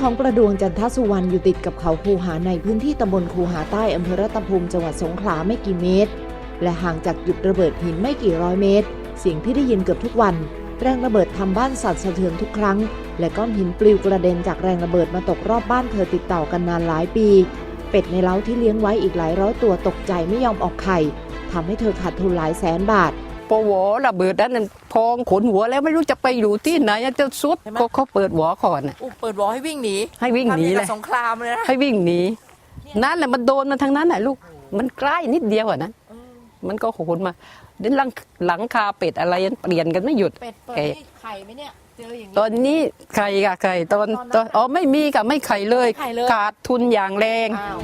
ของประดวงจันทสุวรรณอยู่ติดกับเขาคูหาในพื้นที่ตำบลคูหาใต้อำเภอรัตภูมิจังหวัดสงขลาไม่กี่เมตร และห่างจากจุดระเบิดหินไม่กี่ร้อยเมตร เสียงที่ได้ยินเกือบทุกวัน แรงระเบิดทำบ้านสั่นสะเทือนทุกครั้ง และก้อนหินปลิวกระเด็นจากแรงระเบิดมาตกรอบบ้านเธอติดต่อกันนานหลายปี เป็ดในเล้าที่เลี้ยงไว้อีกหลายร้อยตัวตกใจไม่ยอมออกไข่ทำให้เธอขาดทุนหลายแสนบาท พอหัวระเบิดนั้นน่ะพองขนหัวแล้วไม่รู้จะไปอยู่ที่ไหนอะจะสุดเห็นไหมก็เขาเปิดหัวก่อนน่ะอุ๊ยเปิดวอลให้วิ่งหนีให้วิ่งหนีทำอย่างเลกับยสงครามเลยนะให้วิ่งหนีนั่นแหละมันโดนมาทางนั้นน่ะลูกมันใกล้นิดเดียวอะนะมันก็โหนมาเดินหลังหลังคาเป็ดอะไรยังเปลี่ยนกันไม่หยุดเป็ดเปิดเอ๊ะให้ไข่ไหมเนี่ยเจออย่างนี้ตอนนี้ไข่กับไข่ตอนตอนอ๋อไม่มีกับไม่ไข่เลยไม่ไข่เลย ขาดทุนอย่างแรงอ้าว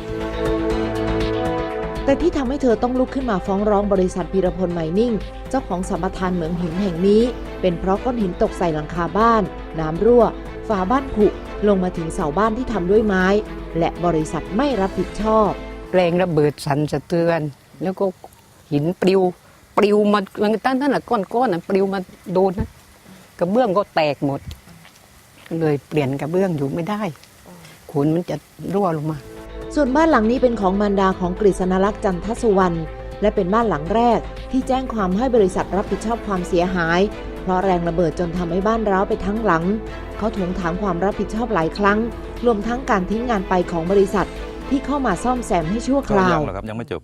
แต่ที่ทำให้เธอต้องลุกขึ้นมาฟ้องร้องบริษัทพีรพลไมนิ่ง เจ้าของสัมปทานเหมืองหินแห่งนี้ เป็นเพราะก้อนหินตกใส่หลังคาบ้าน น้ำรั่ว ฝาบ้านผุลงมาถึงเสาบ้านที่ทำด้วยไม้ และบริษัทไม่รับผิดชอบ แรงระเบิดสั่นสะเทือน แล้วก็หินปลิวปลิวมามันตั้งนั่นแหละก้อนๆน่ะปลิวมาโดนนะกระเบื้องก็แตกหมด เลยเปลี่ยนกระเบื้องอยู่ไม่ได้ขุนมันจะรั่วลงมา ส่วนบ้านหลังนี้เป็นของมารดาของกฤษณลักษณ์จันทสุวรรณและเป็นบ้านหลังแรกที่แจ้งความให้บริษัทรับผิดชอบความเสียหาย เพราะแรงระเบิดจนทำให้บ้านร้าวไปทั้งหลัง เขาทวงถามความรับผิดชอบหลายครั้ง รวมทั้งการทิ้งงานไปของบริษัทที่เข้ามาซ่อมแซมให้ชั่วคก็ราวยังหรอกครับยังไม่จบ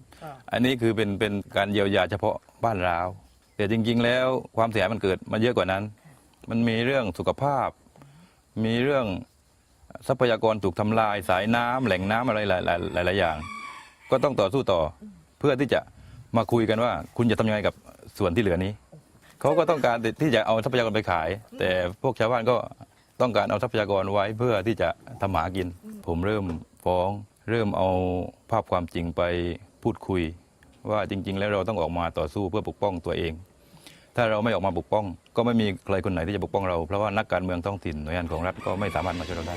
อันนี้คือเป็นเป็นการเยียวยาเฉพาะบ้านร้าว แต่จริง ๆ แล้วความเสียหายมันเกิดมาเยอะกว่านั้น มันมีเรื่องสุขภาพ มีเรื่อง ทรัพยากรถูกทำลายสายน้ำแหล่งน้ำอะไรหลายหลายหลายๆอย่าง ก็ต้องต่อสู้ต่อเพื่อที่จะมาคุยกันว่า คุณจะทำยังไงกับส่วนที่เหลือนี้เขาก็ต้องการที่จะเอาทรัพยากรไปขาย แต่พวกชาวบ้านก็ต้องการเอาทรัพยากรไว้เพื่อที่จะทำหากิน ผมเริ่มฟ้อง เริ่มเอาภาพความจริงไปพูดคุย ว่าจริง ๆ แล้วเราต้องออกมาต่อสู้เพื่อปกป้องตัวเอง ถ้าเราไม่ออกมาปกป้อง ก็ไม่มีใครคนไหนที่จะปกป้องเราเพราะว่านักการเมืองท้องถิ่นหน่วยงานของรัฐก็ไม่สามารถมาช่วยเราได้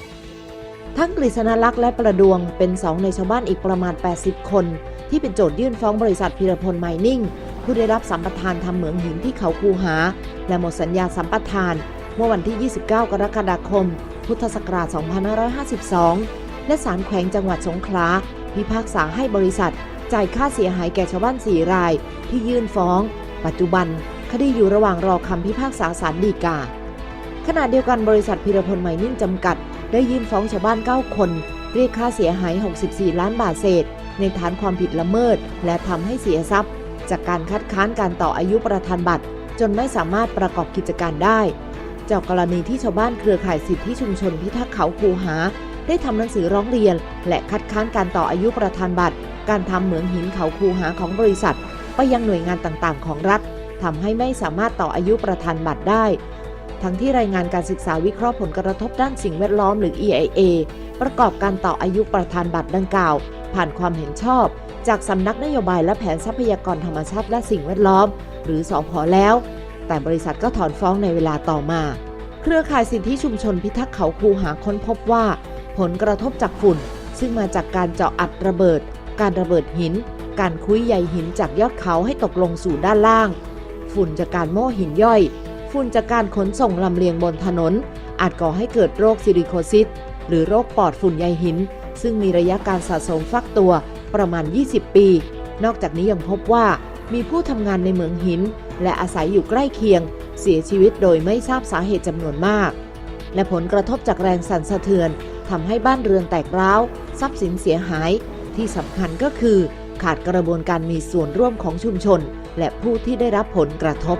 ทั้งกฤษณลักษณ์และประดวงเป็นสองในชาวบ้านอีกประมาณ 80 คน ที่เป็นโจทยื่นฟ้องบริษัทพีรพลไมนิ่ง ผู้ได้รับสัมปทานทำเหมืองหินที่เขาคูหา และหมดสัญญาสัมปทาน เมื่อวันที่ 29 กรกฎาคม พุทธศักราช 2552 และศาลแขวงจังหวัดสงขลาพิพากษาให้บริษัท จ่ายค่าเสียหายแก่ชาวบ้าน 4 ราย ที่ยื่นฟ้อง ปัจจุบัน คดีอยู่ระหว่างรอคำพิพากษาศาลฎีกาขณะเดียวกันบริษัทพีรพลไมนิ่งจำกัด ได้ยื่นฟ้องชาวบ้าน 9 คน เรียกค่าเสียหาย 64 ล้านบาทเศษ ในฐานความผิดละเมิด และทำให้เสียทรัพย์ จากการคัดค้านการต่ออายุประธานบัตร จนไม่สามารถประกอบกิจการได้ จากกรณีที่ชาวบ้านเครือข่ายสิทธิชุมชนพิทักษ์เขาคูหา ได้ทำหนังสือร้องเรียน และคัดค้านการต่ออายุประธานบัตร การทำเหมืองหินเขาคูหาของบริษัท ไปยังหน่วยงานต่างๆ ของรัฐทำให้ไม่สามารถต่ออายุประธานบัตรได้ ทั้งที่รายงานการศึกษาวิเคราะห์ผลกระทบด้านสิ่งแวดล้อมหรือ EIA ประกอบการต่ออายุประธานบัตรดังกล่าว ผ่านความเห็นชอบ จากสำนักนโยบายและแผนทรัพยากรธรรมชาติและสิ่งแวดล้อม หรือสอพอแล้ว แต่บริษัทก็ถอนฟ้องในเวลาต่อมา เครือข่ายสิทธิชุมชนพิทักษ์เขาคูหาค้นพบว่า ผลกระทบจากฝุ่น ซึ่งมาจากการเจาะอัดระเบิด การระเบิดหิน การคุ้ยใยหินจากยอดเขาให้ตกลงสู่ด้านล่าง ฝุ่นจากการโม่หินย่อย ฝุ่นจากการขนส่งลำเลียงบนถนน อาจก่อให้เกิดโรคซิลิโคซิสหรือโรคปอดฝุ่นใยหิน ซึ่งมีระยะการสะสมฟักตัวประมาณ 20 ปี นอกจากนี้ยังพบว่ามีผู้ทำงานในเมืองหิน และอาศัยอยู่ใกล้เคียง เสียชีวิตโดยไม่ทราบสาเหตุจำนวนมาก และผลกระทบจากแรงสั่นสะเทือนทำให้บ้านเรือนแตกร้าว ทรัพย์สินเสียหาย ที่สำคัญก็คือ ขาดกระบวนการมีส่วนร่วมของชุมชน และผู้ที่ได้รับผลกระทบ